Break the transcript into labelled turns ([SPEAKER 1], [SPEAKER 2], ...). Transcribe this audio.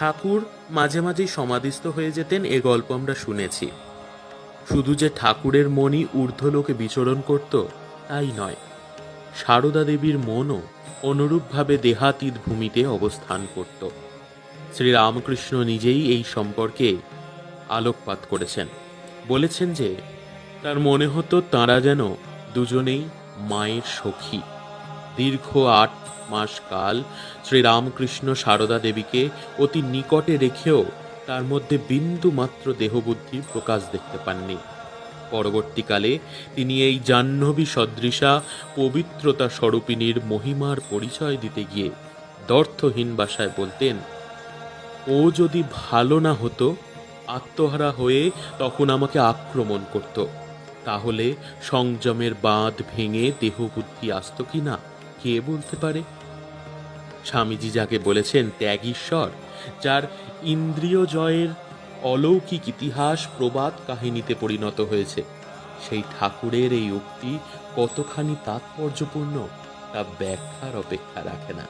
[SPEAKER 1] ঠাকুর মাঝে মাঝেই সমাধিস্থ হয়ে যেতেন এ গল্প আমরা শুনেছি। শুধু যে ঠাকুরের মনই ঊর্ধ্বলোকে বিচরণ করত, তাই নয়। সারদা দেবীর মনও অনুরূপভাবে দেহাতীত ভূমিতে অবস্থান করত। শ্রীরামকৃষ্ণ নিজেই এই সম্পর্কে আলোকপাত করেছেন। বলেছেন যে, তার মনে হতো তাঁরা যেন দুজনেই মায়ের সখী। দীর্ঘ আট মাস কাল শ্রীরামকৃষ্ণ সারদা দেবীকে অতি নিকটে রেখেও তার মধ্যে বিন্দু মাত্র দেহবুদ্ধির প্রকাশ দেখতে পাননি। পরবর্তীকালে তিনি এই জাহ্নবী সদৃশা পবিত্রতা স্বরূপিনীর মহিমার পরিচয় দিতে গিয়ে দর্থহীন ভাষায় বলতেন, ও যদি ভালো না হতো, আত্মহারা হয়ে তখন আমাকে আক্রমণ করত। তাহলে সংযমের বাঁধ ভেঙে দেহবুদ্ধি আসত কি না? কে বলতে পারে? স্বামীজি যাকে বলেছেন ত্যাগীশ্বর যার ইন্দ্রিয় জয়ের অলৌকিক ইতিহাস প্রবাদ কাহিনীতে পরিণত হয়েছে, সেই ঠাকুরের এই উক্তি কতখানি তাৎপর্যপূর্ণ তা ব্যাখ্যার অপেক্ষা রাখে না।